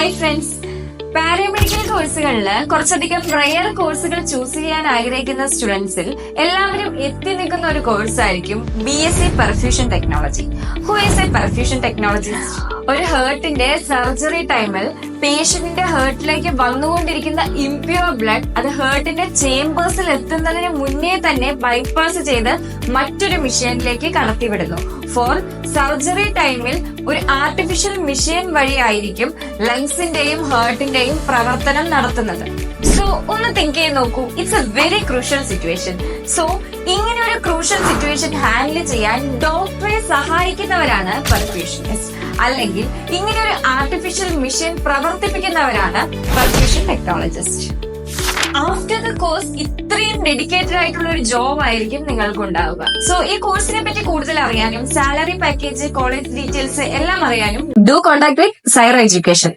Hi friends paramedical കോഴ്സുകളിൽ കുറച്ചധികം rare കോഴ്സുകൾ ചൂസ് ചെയ്യാൻ ആഗ്രഹിക്കുന്ന സ്റ്റുഡൻസിൽ എല്ലാവരും എത്തി നിൽക്കുന്ന ഒരു കോഴ്സ് ആയിരിക്കും B S C perfusion technology who is a perfusion technology ഒരു ഹേർട്ടിന്റെ സർജറി ടൈമിൽ പേഷ്യന്റിന്റെ ഹേർട്ടിലേക്ക് വന്നുകൊണ്ടിരിക്കുന്ന ഇംപ്യൂർ ബ്ലഡ് അത് ഹേർട്ടിന്റെ ചേംബേഴ്സിൽ എത്തുന്നതിന് മുന്നേ തന്നെ ബൈപ്പാസ് ചെയ്ത് മറ്റൊരു മെഷീനിലേക്ക് കടത്തിവിടുന്നു. ഫോർ സർജറി ടൈമിൽ ഒരു ആർട്ടിഫിഷ്യൽ മെഷീൻ വഴിയായിരിക്കും ലങ്സിന്റെയും ഹേർട്ടിന്റെയും പ്രവർത്തനം നടത്തുന്നത്. സോ ഒന്ന് തിങ്ക് ചെയ്ത് നോക്കൂ. It's a very crucial situation so ഇങ്ങനെ ഒരു ക്രൂഷ്യൽ സിറ്റുവേഷൻ ഹാൻഡിൽ ചെയ്യാൻ ഡോക്ടറെ സഹായിക്കുന്നവരാണ് പെർഫ്യൂഷനിസ്റ്റ് അല്ലെങ്കിൽ ഇങ്ങനെ ഒരു artificial machine പ്രവർത്തിപ്പിക്കുന്നവരാണ് perfusion technologist after the course ഇത്രയും ഡെഡിക്കേറ്റഡ് ആയിട്ടുള്ള ഒരു ജോബ് ആയിരിക്കും നിങ്ങൾക്ക് ഉണ്ടാവുക. സോ ഈ കോഴ്സിനെ പറ്റി കൂടുതൽ അറിയാനും സാലറി പാക്കേജ് കോളേജ് ഡീറ്റെയിൽസ് എല്ലാം അറിയാനും do contact with Saira education